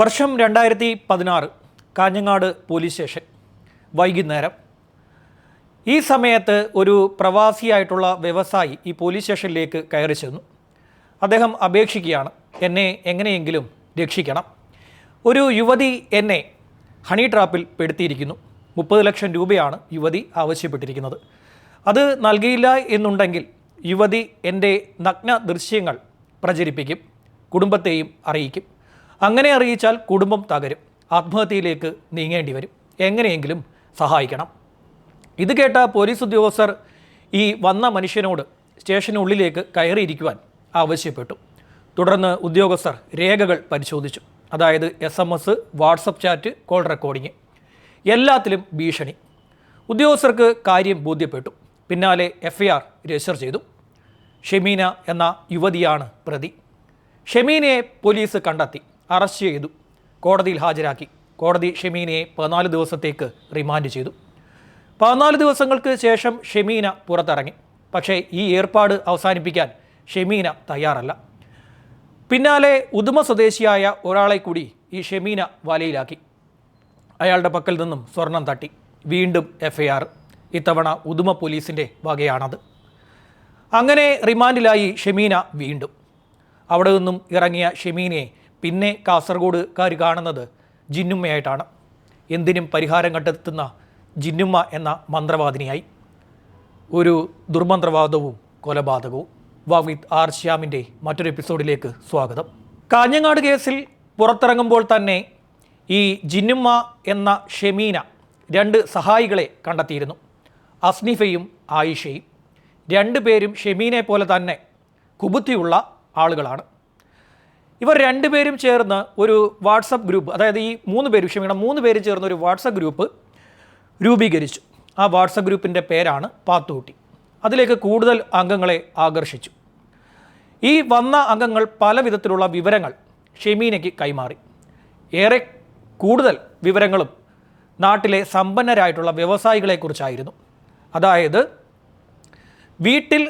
വർഷം രണ്ടായിരത്തി പതിനാറ് കാഞ്ഞങ്ങാട് പോലീസ് സ്റ്റേഷൻ. വൈകുന്നേരം. ഈ സമയത്ത് ഒരു പ്രവാസിയായിട്ടുള്ള വ്യവസായി ഈ പോലീസ് സ്റ്റേഷനിലേക്ക് കയറി ചെന്നു. അദ്ദേഹം അപേക്ഷിക്കുകയാണ് എന്നെ എങ്ങനെയെങ്കിലും രക്ഷിക്കണം. ഒരു യുവതി എന്നെ ഹണി ട്രാപ്പിൽ പെടുത്തിയിരിക്കുന്നു. മുപ്പത് ലക്ഷം രൂപയാണ് യുവതി ആവശ്യപ്പെട്ടിരിക്കുന്നത്. അത് നൽകിയില്ല എന്നുണ്ടെങ്കിൽ യുവതി എന്റെ നഗ്ന ദൃശ്യങ്ങൾ പ്രചരിപ്പിക്കും കുടുംബത്തെയും അറിയിക്കും. അങ്ങനെ അറിയിച്ചാൽ കുടുംബം തകരും. ആത്മഹത്യയിലേക്ക് നീങ്ങേണ്ടി വരും. എങ്ങനെയെങ്കിലും സഹായിക്കണം. ഇത് കേട്ട പോലീസ് ഉദ്യോഗസ്ഥർ ഈ വന്ന മനുഷ്യനോട് സ്റ്റേഷനുള്ളിലേക്ക് കയറിയിരിക്കുവാൻ ആവശ്യപ്പെട്ടു. തുടർന്ന് ഉദ്യോഗസ്ഥർ രേഖകൾ പരിശോധിച്ചു. അതായത് S M S WhatsApp chat call recording. എല്ലാത്തിലും ഭീഷണി. ഉദ്യോഗസ്ഥർക്ക് കാര്യം ബോധ്യപ്പെട്ടു. പിന്നാലെ എഫ് രജിസ്റ്റർ ചെയ്തു. ഷെമീന എന്ന യുവതിയാണ് പ്രതി. ഷെമീനയെ പോലീസ് കണ്ടെത്തി. അറസ്റ്റ് ചെയ്തു. കോടതിയിൽ ഹാജരാക്കി. കോടതി ഷെമീനയെ പതിനാല് ദിവസത്തേക്ക് റിമാൻഡ് ചെയ്തു. പതിനാല് ദിവസങ്ങൾക്ക് ശേഷം ഷെമീന പുറത്തിറങ്ങി. പക്ഷേ ഈ ഏർപ്പാട് അവസാനിപ്പിക്കാൻ ഷെമീന തയ്യാറല്ല. പിന്നാലെ ഉദുമ സ്വദേശിയായ ഒരാളെ കൂടി ഈ ഷെമീന വലയിലാക്കി. അയാളുടെ പക്കൽ നിന്നും സ്വർണം തട്ടി. വീണ്ടും എഫ് ഐ ആർ ഇത്തവണ ഉദുമ പോലീസിന്റെ വകയാണത്. അങ്ങനെ റിമാൻഡിലായി ഷെമീന വീണ്ടും. അവിടെ നിന്നും ഇറങ്ങിയ ഷെമീനയെ പിന്നെ കാസർഗോഡുകാർ കാണുന്നത് ജിന്നുമ്മയായിട്ടാണ്. എന്തിനും പരിഹാരം കണ്ടെത്തുന്ന ജിന്നുമ്മ എന്ന മന്ത്രവാദിനിയായി. ഒരു ദുർമന്ത്രവാദവും കൊലപാതകവും. വാവിത് ആർ ശ്യാമിന്റെ മറ്റൊരു എപ്പിസോഡിലേക്ക് സ്വാഗതം. കാഞ്ഞങ്ങാട് കേസിൽ പുറത്തിറങ്ങുമ്പോൾ തന്നെ ഈ ജിന്നുമ്മ എന്ന ഷെമീന രണ്ട് സഹായികളെ കണ്ടെത്തിയിരുന്നു. അസ്നിഫയും ആയിഷയും. രണ്ടു പേരും ഷെമീനെ പോലെ തന്നെ കുബുദ്ധിയുള്ള ആളുകളാണ്. ഇവർ രണ്ടുപേരും ചേർന്ന് ഒരു വാട്സപ്പ് ഗ്രൂപ്പ് അതായത് ഈ മൂന്ന് പേര് ക്ഷമിക്കണം മൂന്ന് പേര് ചേർന്ന് ഒരു വാട്സപ്പ് ഗ്രൂപ്പ് രൂപീകരിച്ചു. ആ വാട്സപ്പ് ഗ്രൂപ്പിന്റെ പേരാണ് പാത്തൂട്ടി അതിലേക്ക് കൂടുതൽ അംഗങ്ങളെ ആകർഷിച്ചു. ഈ വന്ന അംഗങ്ങൾ പല വിധത്തിലുള്ള വിവരങ്ങൾ ഷെമീനയ്ക്ക് കൈമാറി. ഏറെ കൂടുതൽ വിവരങ്ങളും നാട്ടിലെ സമ്പന്നരായിട്ടുള്ള വ്യവസായികളെക്കുറിച്ചായിരുന്നു. അതായത് വീട്ടിൽ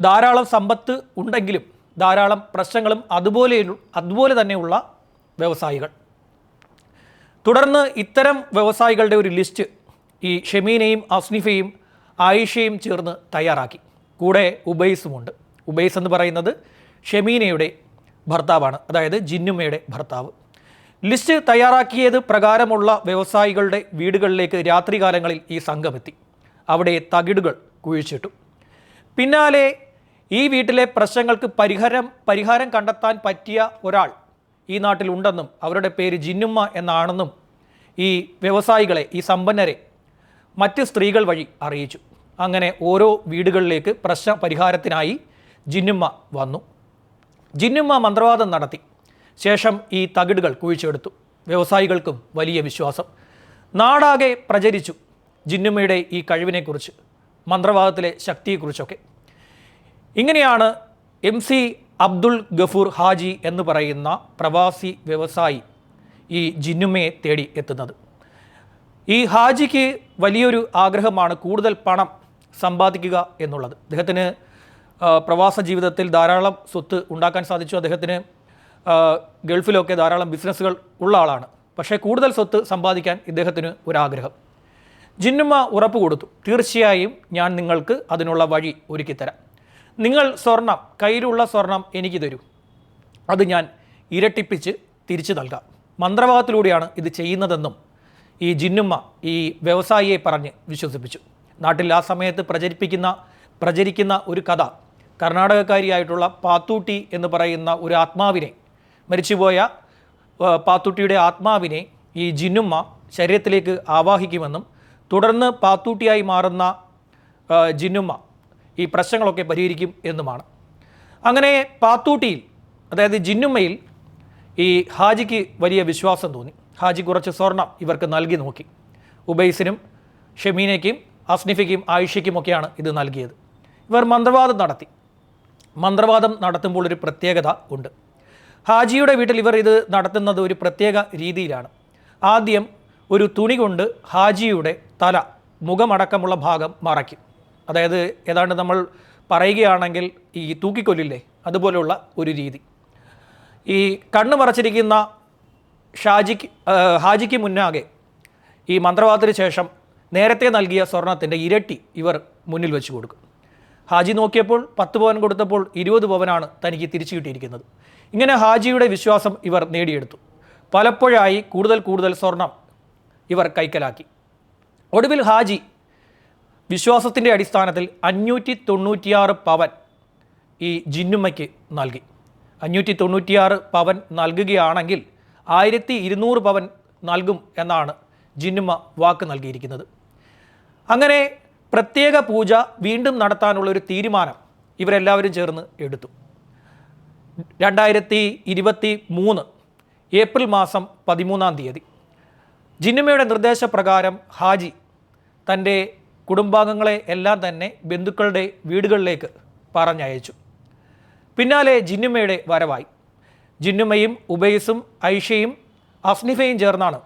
ധാരാളം സമ്പത്ത് ഉണ്ടെങ്കിലും ധാരാളം പ്രശ്നങ്ങളും അതുപോലെ അതുപോലെ തന്നെയുള്ള വ്യവസായികൾ. തുടർന്ന് ഇത്തരം വ്യവസായികളുടെ ഒരു ലിസ്റ്റ് ഈ ഷെമീനയും അസ്നിഫയും ആയിഷയും ചേർന്ന് തയ്യാറാക്കി. കൂടെ ഉബൈസുമുണ്ട്. ഉബൈസ് എന്ന് പറയുന്നത് ഷെമീനയുടെ ഭർത്താവാണ്. അതായത് ജിന്നുമയുടെ ഭർത്താവ്. ലിസ്റ്റ് തയ്യാറാക്കിയത് പ്രകാരമുള്ള വ്യവസായികളുടെ വീടുകളിലേക്ക് രാത്രികാലങ്ങളിൽ ഈ സംഘമെത്തി. അവിടെ തകിടുകൾ കുഴിച്ചിട്ടു. പിന്നാലെ ഈ വീട്ടിലെ പ്രശ്നങ്ങൾക്ക് പരിഹാരം പരിഹാരം കണ്ടെത്താൻ പറ്റിയ ഒരാൾ ഈ നാട്ടിലുണ്ടെന്നും അവരുടെ പേര് ജിന്നുമ്മ എന്നാണെന്നും ഈ വ്യവസായികളെ ഈ സമ്പന്നരെ മറ്റ് സ്ത്രീകൾ വഴി അറിയിച്ചു. അങ്ങനെ ഓരോ വീടുകളിലേക്ക് പ്രശ്ന പരിഹാരത്തിനായി ജിന്നുമ്മ വന്നു. ജിന്നുമ്മ മന്ത്രവാദം നടത്തി. ശേഷം ഈ തകിടുകൾ കുഴിച്ചെടുത്തു. വ്യവസായികൾക്കും വലിയ വിശ്വാസം. നാടാകെ പ്രചരിച്ചു ജിന്നുമ്മയുടെ ഈ കഴിവിനെക്കുറിച്ച് മന്ത്രവാദത്തിലെ ശക്തിയെക്കുറിച്ചൊക്കെ. ഇങ്ങനെയാണ് എം സി അബ്ദുൾ ഗഫൂർ ഹാജി എന്ന് പറയുന്ന പ്രവാസി വ്യവസായി ഈ ജിന്നുമയെ തേടി എത്തുന്നത്. ഈ ഹാജിക്ക് വലിയൊരു ആഗ്രഹമാണ് കൂടുതൽ പണം സമ്പാദിക്കുക എന്നുള്ളത്. അദ്ദേഹത്തിന് പ്രവാസ ജീവിതത്തിൽ ധാരാളം സ്വത്ത് ഉണ്ടാക്കാൻ സാധിച്ചു. അദ്ദേഹത്തിന് ഗൾഫിലൊക്കെ ധാരാളം ബിസിനസ്സുകൾ ഉള്ള ആളാണ്. പക്ഷേ കൂടുതൽ സ്വത്ത് സമ്പാദിക്കാൻ ഇദ്ദേഹത്തിന് ഒരാഗ്രഹം. ജിന്നുമ്മ ഉറപ്പ് കൊടുത്തു. തീർച്ചയായും ഞാൻ നിങ്ങൾക്ക് അതിനുള്ള വഴി ഒരുക്കിത്തരാം. നിങ്ങൾ സ്വർണം കയ്യിലുള്ള സ്വർണം എനിക്ക് തരൂ. അത് ഞാൻ ഇരട്ടിപ്പിച്ച് തിരിച്ചു നൽകാം. മന്ത്രവാദത്തിലൂടെയാണ് ഇത് ചെയ്യുന്നതെന്നും ഈ ജിന്നുമ്മ ഈ വ്യവസായിയെ പറഞ്ഞ് വിശ്വസിപ്പിച്ചു. നാട്ടിൽ ആ സമയത്ത് പ്രചരിപ്പിക്കുന്ന പ്രചരിക്കുന്ന ഒരു കഥ കർണാടകക്കാരിയായിട്ടുള്ള പാത്തൂട്ടി എന്ന് പറയുന്ന ഒരു ആത്മാവിനെ മരിച്ചുപോയ പാത്തൂട്ടിയുടെ ആത്മാവിനെ ഈ ജിന്നുമ്മ ശരീരത്തിലേക്ക് ആവാഹിക്കുമെന്നും തുടർന്ന് പാത്തൂട്ടിയായി മാറുന്ന ജിന്നുമ്മ ഈ പ്രശ്നങ്ങളൊക്കെ പരിഹരിക്കും എന്നുമാണ്. അങ്ങനെ പാത്തൂട്ടിയിൽ അതായത് ജിന്നുമ്മയിൽ ഈ ഹാജിക്ക് വലിയ വിശ്വാസം തോന്നി. ഹാജി കുറച്ച് സ്വർണം ഇവർക്ക് നൽകി നോക്കി. ഉബൈസിനും ഷെമീനയ്ക്കും അസ്നിഫയ്ക്കും ആയിഷയ്ക്കുമൊക്കെയാണ് ഇത് നൽകിയത്. ഇവർ മന്ത്രവാദം നടത്തി. മന്ത്രവാദം നടത്തുമ്പോൾ ഒരു പ്രത്യേകത ഉണ്ട്. ഹാജിയുടെ വീട്ടിൽ ഇവർ ഇത് നടത്തുന്നത് ഒരു പ്രത്യേക രീതിയിലാണ്. ആദ്യം ഒരു തുണി കൊണ്ട് ഹാജിയുടെ തല മുഖമടക്കമുള്ള ഭാഗം മറയ്ക്കും. അതായത് ഏതാണ്ട് നമ്മൾ പറയുകയാണെങ്കിൽ ഈ തൂക്കിക്കൊല്ലില്ലേ അതുപോലെയുള്ള ഒരു രീതി. ഈ കണ്ണ് മറച്ചിരിക്കുന്ന ഷാജിക്ക് ഹാജിക്ക് മുന്നാകെ ഈ മന്ത്രവാദത്തിന് ശേഷം നേരത്തെ നൽകിയ സ്വർണത്തിന്റെ ഇരട്ടി ഇവർ മുന്നിൽ വെച്ച് കൊടുക്കും. ഹാജി നോക്കിയപ്പോൾ പത്ത് പവൻ കൊടുത്തപ്പോൾ ഇരുപത് പവനാണ് തനിക്ക് തിരിച്ചു കിട്ടിയിരിക്കുന്നത്. ഇങ്ങനെ ഹാജിയുടെ വിശ്വാസം ഇവർ നേടിയെടുത്തു. പലപ്പോഴായി കൂടുതൽ കൂടുതൽ സ്വർണം ഇവർ കൈക്കലാക്കി. ഒടുവിൽ ഹാജി വിശ്വാസത്തിന്റെ അടിസ്ഥാനത്തിൽ അഞ്ഞൂറ്റി തൊണ്ണൂറ്റിയാറ് പവൻ ഈ ജിന്നുമ്മയ്ക്ക് നൽകി. അഞ്ഞൂറ്റി തൊണ്ണൂറ്റിയാറ് പവൻ നൽകുകയാണെങ്കിൽ ആയിരത്തി ഇരുന്നൂറ് പവൻ നൽകും എന്നാണ് ജിന്നുമ്മ വാക്ക് നൽകിയിരിക്കുന്നത്. അങ്ങനെ പ്രത്യേക പൂജ വീണ്ടും നടത്താനുള്ള ഒരു തീരുമാനം ഇവരെല്ലാവരും ചേർന്ന് എടുത്തു. രണ്ടായിരത്തി ഇരുപത്തി മൂന്ന് ഏപ്രിൽ മാസം പതിമൂന്നാം തീയതി ജിന്നുമ്മയുടെ നിർദ്ദേശപ്രകാരം ഹാജി തന്റെ കുടുംബാംഗങ്ങളെ എല്ലാം തന്നെ ബന്ധുക്കളുടെ വീടുകളിലേക്ക് പറഞ്ഞയച്ചു. പിന്നാലെ ജിന്നുമ്മയുടെ വരവായി. ജിന്നുമ്മയും ഉബൈസും ഐഷയും അസ്നിഫയും ചേർന്നാണ്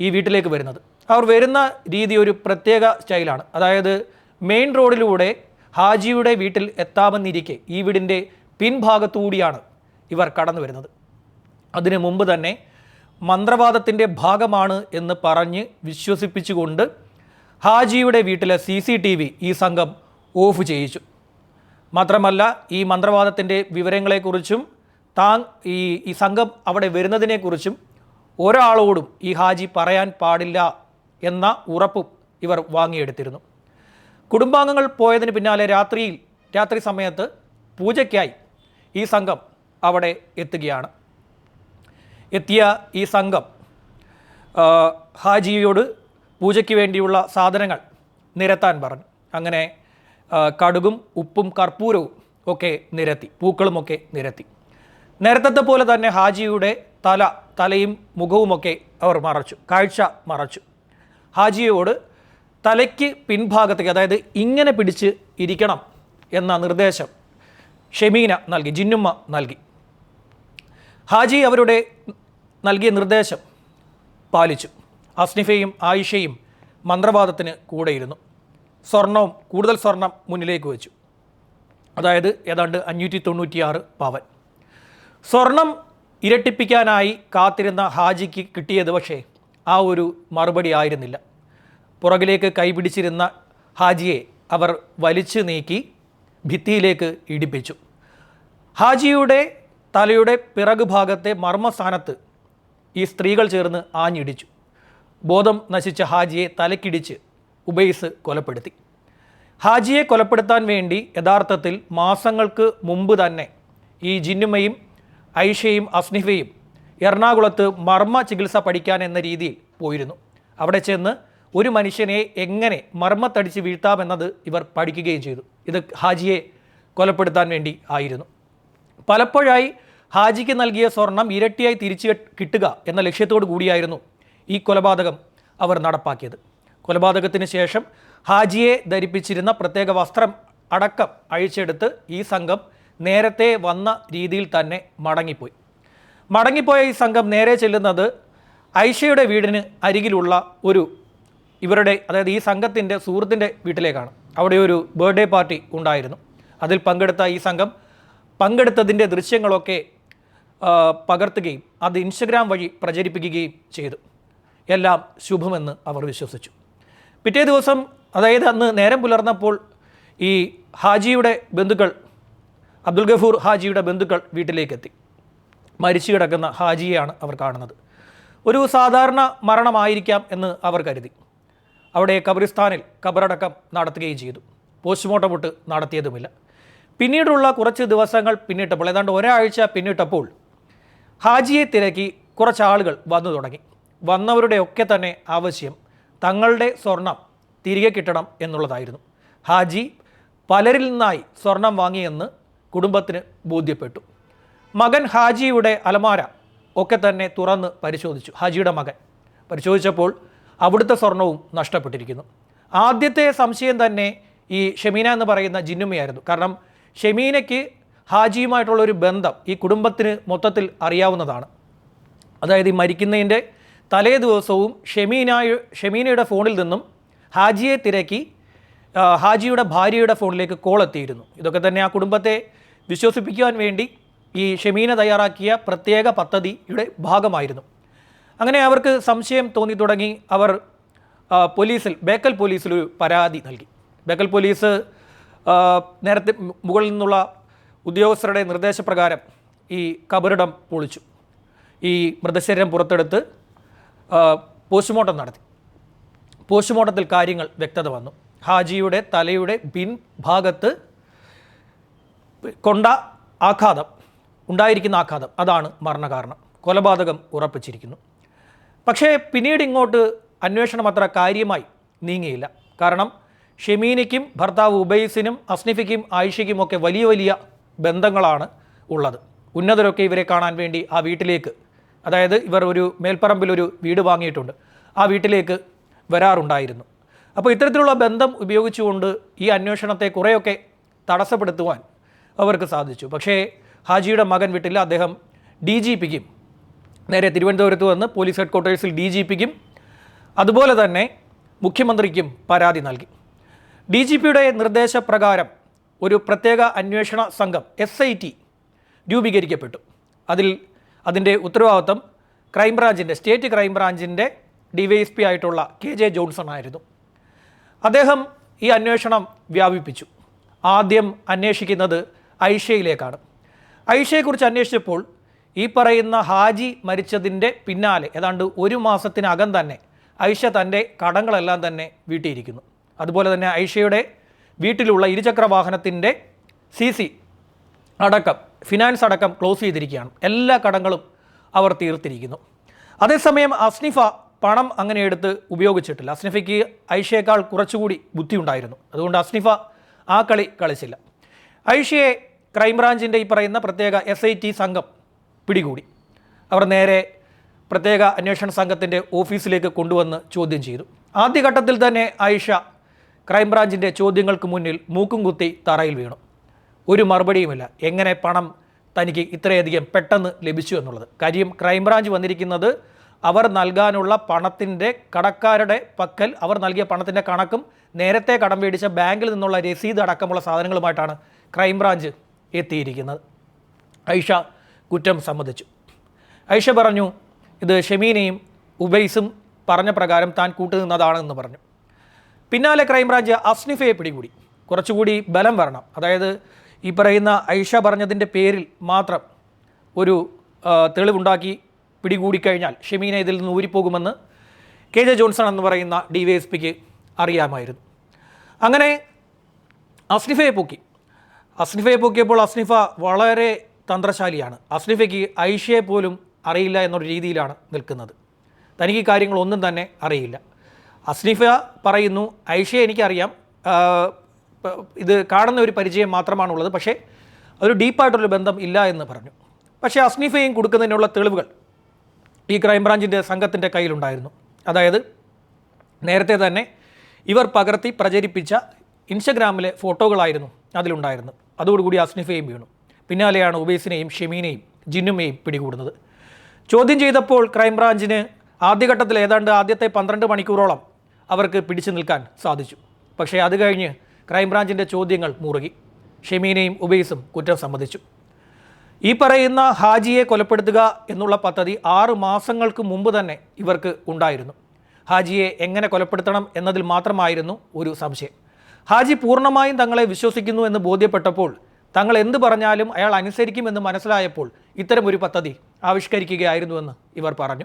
ഈ വീട്ടിലേക്ക് വരുന്നത്. അവർ വരുന്ന രീതി ഒരു പ്രത്യേക സ്റ്റൈലാണ്. അതായത് മെയിൻ റോഡിലൂടെ ഹാജിയുടെ വീട്ടിൽ എത്താമെന്നിരിക്കെ ഈ വീടിന്റെ പിൻഭാഗത്തുകൂടിയാണ് ഇവർ കടന്നു വരുന്നത്. അതിനു മുമ്പ് തന്നെ മന്ത്രവാദത്തിന്റെ ഭാഗമാണ് എന്ന് പറഞ്ഞ് വിശ്വസിപ്പിച്ചുകൊണ്ട് ഹാജിയുടെ വീട്ടിലെ സി സി ടി വി ഈ സംഘം ഓഫ് ചെയ്യിച്ചു. മാത്രമല്ല ഈ മന്ത്രവാദത്തിന്റെ വിവരങ്ങളെക്കുറിച്ചും താൻ ഈ ഈ സംഘം അവിടെ വരുന്നതിനെക്കുറിച്ചും ഒരാളോടും ഈ ഹാജി പറയാൻ പാടില്ല എന്ന ഉറപ്പും ഇവർ വാങ്ങിയെടുത്തിരുന്നു. കുടുംബാംഗങ്ങൾ പോയതിന് പിന്നാലെ രാത്രിയിൽ രാത്രി സമയത്ത് പൂജയ്ക്കായി ഈ സംഘം അവിടെ എത്തുകയാണ്. എത്തിയ ഈ സംഘം ഹാജിയോട് പൂജയ്ക്ക് വേണ്ടിയുള്ള സാധനങ്ങൾ നിരത്താൻ പറഞ്ഞു. അങ്ങനെ കടുകും ഉപ്പും കർപ്പൂരവും ഒക്കെ നിരത്തി പൂക്കളുമൊക്കെ നിരത്തി. നേരത്തെ പോലെ തന്നെ ഹാജിയുടെ തല തലയും മുഖവുമൊക്കെ അവർ മറച്ചു കാഴ്ച മറച്ചു. ഹാജിയോട് തലയ്ക്ക് പിൻഭാഗത്തേക്ക് അതായത് ഇങ്ങനെ പിടിച്ച് ഇരിക്കണം എന്ന നിർദ്ദേശം ഷെമീന നൽകി ജിന്നുമ്മ നൽകി. ഹാജി അവരുടെ നൽകിയ നിർദ്ദേശം പാലിച്ചു. അസ്നിഫയും ആയിഷയും മന്ത്രവാദത്തിന് കൂടെയിരുന്നു. സ്വർണവും കൂടുതൽ സ്വർണം മുന്നിലേക്ക് വെച്ചു. അതായത് ഏതാണ്ട് അഞ്ഞൂറ്റി തൊണ്ണൂറ്റിയാറ് പവൻ. സ്വർണം ഇരട്ടിപ്പിക്കാനായി കാത്തിരുന്ന ഹാജിക്ക് കിട്ടിയത് പക്ഷേ ആ ഒരു മറുപടി ആയിരുന്നില്ല. പുറകിലേക്ക് കൈപിടിച്ചിരുന്ന ഹാജിയെ അവർ വലിച്ചു നീക്കി ഭിത്തിയിലേക്ക് ഇടിപ്പിച്ചു. ഹാജിയുടെ തലയുടെ പിറകുഭാഗത്തെ മർമ്മസ്ഥാനത്ത് ഈ സ്ത്രീകൾ ചേർന്ന് ആഞ്ഞിടിച്ചു. ബോധം നശിച്ച ഹാജിയെ തലക്കിടിച്ച് ഉബൈസ് കൊലപ്പെടുത്തി. ഹാജിയെ കൊലപ്പെടുത്താൻ വേണ്ടി യഥാർത്ഥത്തിൽ മാസങ്ങൾക്ക് മുമ്പ് തന്നെ ഈ ജിന്നുമയും ഐഷയും അസ്നിഫയും എറണാകുളത്ത് മർമ്മ ചികിത്സ പഠിക്കാൻ എന്ന രീതിയിൽ പോയിരുന്നു. അവിടെ ചെന്ന് ഒരു മനുഷ്യനെ എങ്ങനെ മർമ്മത്തടിച്ച് വീഴ്ത്താമെന്നത് ഇവർ പഠിക്കുകയും ചെയ്തു. ഇത് ഹാജിയെ കൊലപ്പെടുത്താൻ വേണ്ടി ആയിരുന്നു. പലപ്പോഴായി ഹാജിക്ക് നൽകിയ സ്വർണം ഇരട്ടിയായി തിരിച്ചു കിട്ടുക എന്ന ലക്ഷ്യത്തോടു കൂടിയായിരുന്നു ഈ കൊലപാതകം അവർ നടപ്പാക്കിയത്. കൊലപാതകത്തിന് ശേഷം ഹാജിയെ ധരിപ്പിച്ചിരുന്ന പ്രത്യേക വസ്ത്രം അടക്കം അഴിച്ചെടുത്ത് ഈ സംഘം നേരത്തെ വന്ന രീതിയിൽ തന്നെ മടങ്ങിപ്പോയി. മടങ്ങിപ്പോയ ഈ സംഘം നേരെ ചെല്ലുന്നത് ഐഷയുടെ വീടിന് അരികിലുള്ള ഒരു ഇവരുടെ അതായത് ഈ സംഘത്തിന്റെ സുഹൃത്തിന്റെ വീട്ടിലേക്കാണ്. അവിടെ ഒരു ബർത്ത്ഡേ പാർട്ടി ഉണ്ടായിരുന്നു. അതിൽ പങ്കെടുത്ത ഈ സംഘം പങ്കെടുത്തതിന്റെ ദൃശ്യങ്ങളൊക്കെ പകർത്തുകയും അത് ഇൻസ്റ്റഗ്രാം വഴി പ്രചരിപ്പിക്കുകയും ചെയ്തു. എല്ലാം ശുഭമെന്ന് അവർ വിശ്വസിച്ചു. പിറ്റേ ദിവസം അതായത് അന്ന് നേരം പുലർന്നപ്പോൾ ഈ ഹാജിയുടെ ബന്ധുക്കൾ അബ്ദുൽ ഗഫൂർ ഹാജിയുടെ ബന്ധുക്കൾ വീട്ടിലേക്കെത്തി. മരിച്ചു കിടക്കുന്ന ഹാജിയെയാണ് അവർ കാണുന്നത്. ഒരു സാധാരണ മരണമായിരിക്കാം എന്ന് അവർ കരുതി. അവിടെ കബറിസ്ഥാനിൽ കബറടക്കം നടത്തുകയും ചെയ്തു. പോസ്റ്റ്മോർട്ടം വിട്ട് നടത്തിയതുമില്ല. പിന്നീടുള്ള കുറച്ച് ദിവസങ്ങൾ പിന്നിട്ടപ്പോൾ ഏതാണ്ട് ഒരാഴ്ച പിന്നിട്ടപ്പോൾ ഹാജിയെ തിരക്കി കുറച്ച് ആളുകൾ വന്നു തുടങ്ങി. വന്നവരുടെയൊക്കെ തന്നെ ആവശ്യം തങ്ങളുടെ സ്വർണം തിരികെ കിട്ടണം എന്നുള്ളതായിരുന്നു. ഹാജി പലരിൽ നിന്നായി സ്വർണം വാങ്ങിയെന്ന് കുടുംബത്തിന് ബോധ്യപ്പെട്ടു. മകൻ ഹാജിയുടെ അലമാര ഒക്കെ തന്നെ തുറന്ന് പരിശോധിച്ചു. ഹാജിയുടെ മകൻ പരിശോധിച്ചപ്പോൾ അവിടുത്തെ സ്വർണവും നഷ്ടപ്പെട്ടിരിക്കുന്നു. ആദ്യത്തെ സംശയം തന്നെ ഈ ഷെമീന എന്ന് പറയുന്ന ജിന്നുമ്മയായിരുന്നു. കാരണം ഷെമീനയ്ക്ക് ഹാജിയുമായിട്ടുള്ള ഒരു ബന്ധം ഈ കുടുംബത്തിന് മൊത്തത്തിൽ അറിയാവുന്നതാണ്. അതായത് ഈ മരിക്കുന്നതിന്റെ തലേ ദിവസവും ഷെമീന ഷെമീനയുടെ ഫോണിൽ നിന്നും ഹാജിയെ തിരക്കി ഹാജിയുടെ ഭാര്യയുടെ ഫോണിലേക്ക് കോൾ എത്തിയിരുന്നു. ഇതൊക്കെ തന്നെ ആ കുടുംബത്തെ വിശ്വസിപ്പിക്കുവാൻ വേണ്ടി ഈ ഷെമീന തയ്യാറാക്കിയ പ്രത്യേക പദ്ധതിയുടെ ഭാഗമായിരുന്നു. അങ്ങനെ അവർക്ക് സംശയം തോന്നി തുടങ്ങി അവർ പോലീസിൽ ബേക്കൽ പോലീസിൽ ഒരു പരാതി നൽകി. ബേക്കൽ പോലീസ് നേരത്തെ മുകളിൽ നിന്നുള്ള ഉദ്യോഗസ്ഥരുടെ നിർദ്ദേശപ്രകാരം ഈ കബറിടം പൊളിച്ചു. ഈ മൃതശരീരം പുറത്തെടുത്ത് പോസ്റ്റ്മോർട്ടം നടത്തി. പോസ്റ്റ്മോർട്ടത്തിൽ കാര്യങ്ങൾ വ്യക്തത വന്നു. ഹാജിയുടെ തലയുടെ പിൻ ഭാഗത്ത് കൊണ്ട ആഘാതം ഉണ്ടായിരിക്കുന്ന ആഘാതം അതാണ് മരണകാരണം. കൊലപാതകം ഉറപ്പിച്ചിരിക്കുന്നു. പക്ഷേ പിന്നീട് ഇങ്ങോട്ട് അന്വേഷണം അത്ര കാര്യമായി നീങ്ങിയില്ല. കാരണം ഷെമീനയ്ക്കും ഭർത്താവ് ഉബൈസിനും അസ്നിഫിക്കും ആയിഷയ്ക്കും ഒക്കെ വലിയ വലിയ ബന്ധങ്ങളാണ് ഉള്ളത്. ഉന്നതരൊക്കെ ഇവരെ കാണാൻ വേണ്ടി ആ വീട്ടിലേക്ക് അതായത് ഇവർ ഒരു മേൽപ്പറമ്പിൽ ഒരു വീട് വാങ്ങിയിട്ടുണ്ട്. ആ വീട്ടിലേക്ക് വരാറുണ്ടായിരുന്നു. അപ്പോൾ ഇത്തരത്തിലുള്ള ബന്ധം ഉപയോഗിച്ചുകൊണ്ട് ഈ അന്വേഷണത്തെ കുറേയൊക്കെ തടസ്സപ്പെടുത്തുവാൻ അവർക്ക് സാധിച്ചു. പക്ഷേ ഹാജിയുടെ മകൻ വീട്ടിൽ അദ്ദേഹം ഡി ജി പിക്കും നേരെ തിരുവനന്തപുരത്ത് വന്ന് പോലീസ് ഹെഡ്ക്വാർട്ടേഴ്സിൽ ഡി ജി പിക്കും അതുപോലെ തന്നെ മുഖ്യമന്ത്രിക്കും പരാതി നൽകി. ഡി ജി പിയുടെ നിർദ്ദേശപ്രകാരം ഒരു പ്രത്യേക അന്വേഷണ സംഘം എസ് ഐ ടി രൂപീകരിക്കപ്പെട്ടു. അതിൽ അതിന്റെ ഉത്തരവാദിത്വം ക്രൈംബ്രാഞ്ചിന്റെ സ്റ്റേറ്റ് ക്രൈംബ്രാഞ്ചിന്റെ ഡിവൈഎസ്പി ആയിട്ടുള്ള കെ ജെ ജോൺസൺ ആയിരുന്നു. അദ്ദേഹം ഈ അന്വേഷണം വ്യാപിപ്പിച്ചു. ആദ്യം അന്വേഷിക്കുന്നത് ഐഷയിലേക്കാണ് ഐഷയെക്കുറിച്ച് അന്വേഷിച്ചപ്പോൾ ഈ പറയുന്ന ഹാജി മരിച്ചതിന്റെ പിന്നാലെ ഏതാണ്ട് ഒരു മാസത്തിനകം തന്നെ ഐഷ തന്റെ കടങ്ങളെല്ലാം തന്നെ വീട്ടിയിരിക്കുന്നു. അതുപോലെ തന്നെ ഐഷയുടെ വീട്ടിലുള്ള ഇരുചക്ര വാഹനത്തിന്റെ സി സി അടക്കം ഫിനാൻസ് അടക്കം ക്ലോസ് ചെയ്തിരിക്കുകയാണ്. എല്ലാ കടങ്ങളും അവർ തീർത്തിരിക്കുന്നു. അതേസമയം അസ്നിഫ പണം അങ്ങനെ എടുത്ത് ഉപയോഗിച്ചിട്ടില്ല. അസ്നിഫയ്ക്ക് ഐഷയേക്കാൾ കുറച്ചുകൂടി ബുദ്ധി ഉണ്ടായിരുന്നു അതുകൊണ്ട് അസ്നിഫ ആ കളി കളിച്ചില്ല. ഐഷയെ ക്രൈംബ്രാഞ്ചിന്റെ ഈ പറയുന്ന പ്രത്യേക എസ് ഐ ടി സംഘം പിടികൂടി. അവർ നേരെ പ്രത്യേക അന്വേഷണ സംഘത്തിന്റെ ഓഫീസിലേക്ക് കൊണ്ടുവന്ന് ചോദ്യം ചെയ്തു. ആദ്യഘട്ടത്തിൽ തന്നെ ആയിഷ ക്രൈംബ്രാഞ്ചിന്റെ ചോദ്യങ്ങൾക്ക് മുന്നിൽ മൂക്കും കുത്തി തറയിൽ വീണു. ഒരു മറുപടിയുമില്ല. എങ്ങനെ പണം തനിക്ക് ഇത്രയധികം പെട്ടെന്ന് ലഭിച്ചു എന്നുള്ളത്. കാര്യം ക്രൈംബ്രാഞ്ച് വന്നിരിക്കുന്നത് അവർ നൽകാനുള്ള പണത്തിന്റെ കടക്കാരുടെ പക്കൽ അവർ നൽകിയ പണത്തിന്റെ കണക്കും നേരത്തെ കടം മേടിച്ച ബാങ്കിൽ നിന്നുള്ള രസീത് അടക്കമുള്ള സാധനങ്ങളുമായിട്ടാണ് ക്രൈംബ്രാഞ്ച് എത്തിയിരിക്കുന്നത്. ഐഷ കുറ്റം സമ്മതിച്ചു. ഐഷ പറഞ്ഞു ഇത് ഷെമീനയും ഉബൈസും പറഞ്ഞ പ്രകാരം താൻ കൂട്ടുനിന്നതാണെന്ന് പറഞ്ഞു. പിന്നാലെ ക്രൈംബ്രാഞ്ച് അസ്നിഫയെ പിടികൂടി. കുറച്ചുകൂടി ബലം വരണം. അതായത് ഈ പറയുന്ന ഐഷ പറഞ്ഞതിന്റെ പേരിൽ മാത്രം ഒരു തെളിവുണ്ടാക്കി പിടികൂടിക്കഴിഞ്ഞാൽ ഷെമീന ഇതിൽ നിന്ന് ഊരിപ്പോകുമെന്ന് കെ ജെ ജോൺസൺ എന്ന് പറയുന്ന ഡി വൈ എസ് പിക്ക് അറിയാമായിരുന്നു. അങ്ങനെ അസ്നിഫയെ പൊക്കി. അസ്നിഫയെ പൊക്കിയപ്പോൾ അസ്നിഫ വളരെ തന്ത്രശാലിയാണ്. അസ്നിഫയ്ക്ക് ഐഷയെ പോലും അറിയില്ല എന്നൊരു രീതിയിലാണ് നിൽക്കുന്നത്. തനിക്ക് കാര്യങ്ങളൊന്നും തന്നെ അറിയില്ല. അസ്നിഫ പറയുന്നു ഐഷയെ എനിക്കറിയാം. ഇത് കാണുന്ന ഒരു പരിചയം മാത്രമാണുള്ളത്. പക്ഷേ അതൊരു ഡീപ്പായിട്ടൊരു ബന്ധം ഇല്ല എന്ന് പറഞ്ഞു. പക്ഷേ അസ്നിഫയും കൊടുക്കുന്നതിനുള്ള തെളിവുകൾ ഈ ക്രൈംബ്രാഞ്ചിന്റെ സംഘത്തിന്റെ കയ്യിലുണ്ടായിരുന്നു. അതായത് നേരത്തെ തന്നെ ഇവർ പകർത്തി പ്രചരിപ്പിച്ച ഇൻസ്റ്റഗ്രാമിലെ ഫോട്ടോകളായിരുന്നു അതിലുണ്ടായിരുന്നു അതോടുകൂടി അസ്നിഫയും വീണു. പിന്നാലെയാണ് ഉബൈസിനെയും ഷെമീനെയും ജിന്നുമയും പിടികൂടുന്നത്. ചോദ്യം ചെയ്തപ്പോൾ ക്രൈംബ്രാഞ്ചിന് ആദ്യഘട്ടത്തിൽ ഏതാണ്ട് ആദ്യത്തെ പന്ത്രണ്ട് മണിക്കൂറോളം അവർക്ക് പിടിച്ചു നിൽക്കാൻ സാധിച്ചു. പക്ഷേ അത് കഴിഞ്ഞ് ക്രൈംബ്രാഞ്ചിന്റെ ചോദ്യങ്ങൾ മുറുകി. ഷെമീനയും ഉബൈസും കുറ്റം സമ്മതിച്ചു. ഈ പറയുന്ന ഹാജിയെ കൊലപ്പെടുത്തുക എന്നുള്ള പദ്ധതി ആറ് മാസങ്ങൾക്ക് മുമ്പ് തന്നെ ഇവർക്ക് ഉണ്ടായിരുന്നു. ഹാജിയെ എങ്ങനെ കൊലപ്പെടുത്തണം എന്നതിൽ മാത്രമായിരുന്നു ഒരു സംശയം. ഹാജി പൂർണമായും തങ്ങളെ വിശ്വസിക്കുന്നു എന്ന് ബോധ്യപ്പെട്ടപ്പോൾ തങ്ങൾ എന്ത് പറഞ്ഞാലും അയാൾ അനുസരിക്കുമെന്ന് മനസ്സിലായപ്പോൾ ഇത്തരമൊരു പദ്ധതി ആവിഷ്കരിക്കുകയായിരുന്നുവെന്ന് ഇവർ പറഞ്ഞു.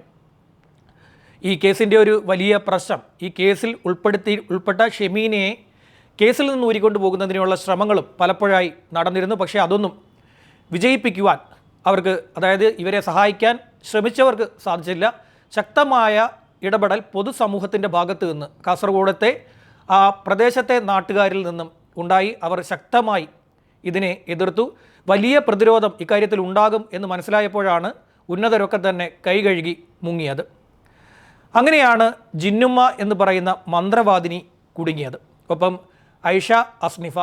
ഈ കേസിന്റെ ഒരു വലിയ പ്രശ്നം ഈ കേസിൽ ഉൾപ്പെടുത്തി ഉൾപ്പെട്ട ഷെമീനയെ കേസിൽ നിന്ന് ഊരിക്കൊണ്ടു പോകുന്നതിനുള്ള ശ്രമങ്ങളും പലപ്പോഴായി നടന്നിരുന്നു. പക്ഷേ അതൊന്നും വിജയിപ്പിക്കുവാൻ അവർക്ക് അതായത് ഇവരെ സഹായിക്കാൻ ശ്രമിച്ചവർക്ക് സാധിച്ചില്ല. ശക്തമായ ഇടപെടൽ പൊതുസമൂഹത്തിന്റെ ഭാഗത്ത് നിന്ന് കാസർഗോഡത്തെ ആ പ്രദേശത്തെ നാട്ടുകാരിൽ നിന്നും ഉണ്ടായി. അവർ ശക്തമായി ഇതിനെ എതിർത്തു. വലിയ പ്രതിരോധം ഇക്കാര്യത്തിൽ ഉണ്ടാകും എന്ന് മനസ്സിലായപ്പോഴാണ് ഉന്നതരൊക്കെ തന്നെ കൈകഴുകി മുങ്ങിയത്. അങ്ങനെയാണ് ജിന്നുമ്മ എന്ന് പറയുന്ന മന്ത്രവാദിനി കുടുങ്ങിയത്. ഒപ്പം ഐഷ അസ്നിഫ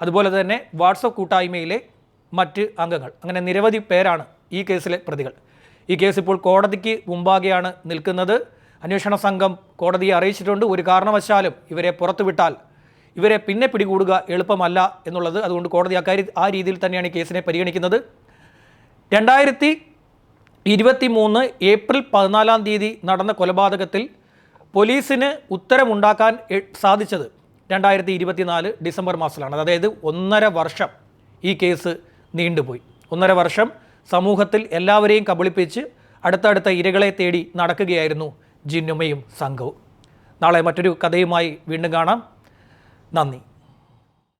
അതുപോലെ തന്നെ വാട്സപ്പ് കൂട്ടായ്മയിലെ മറ്റ് അംഗങ്ങൾ. അങ്ങനെ നിരവധി പേരാണ് ഈ കേസിലെ പ്രതികൾ. ഈ കേസ് ഇപ്പോൾ കോടതിക്ക് മുമ്പാകെയാണ് നിൽക്കുന്നത്. അന്വേഷണ സംഘം കോടതിയെ അറിയിച്ചിട്ടുണ്ട്. ഒരു കാരണവശാലും ഇവരെ പുറത്തുവിട്ടാൽ ഇവരെ പിന്നെ പിടികൂടുക എളുപ്പമല്ല എന്നുള്ളത് അതുകൊണ്ട് കോടതി അക്കാര്യ ആ രീതിയിൽ തന്നെയാണ് ഈ കേസിനെ പരിഗണിക്കുന്നത്. രണ്ടായിരത്തി ഇരുപത്തി മൂന്ന് ഏപ്രിൽ പതിനാലാം തീയതി നടന്ന കൊലപാതകത്തിൽ പോലീസിന് ഉത്തരമുണ്ടാക്കാൻ സാധിച്ചത് രണ്ടായിരത്തി ഇരുപത്തിനാല് ഡിസംബർ മാസത്തിലാണ്. അതായത് ഒന്നര വർഷം ഈ കേസ് നീണ്ടുപോയി. ഒന്നര വർഷം സമൂഹത്തിൽ എല്ലാവരെയും കബളിപ്പിച്ച് അടുത്തടുത്ത ഇരകളെ തേടി നടക്കുകയായിരുന്നു ജിന്നുമയും സംഘവും. നാളെ മറ്റൊരു കഥയുമായി വീണ്ടും കാണാം. നന്ദി.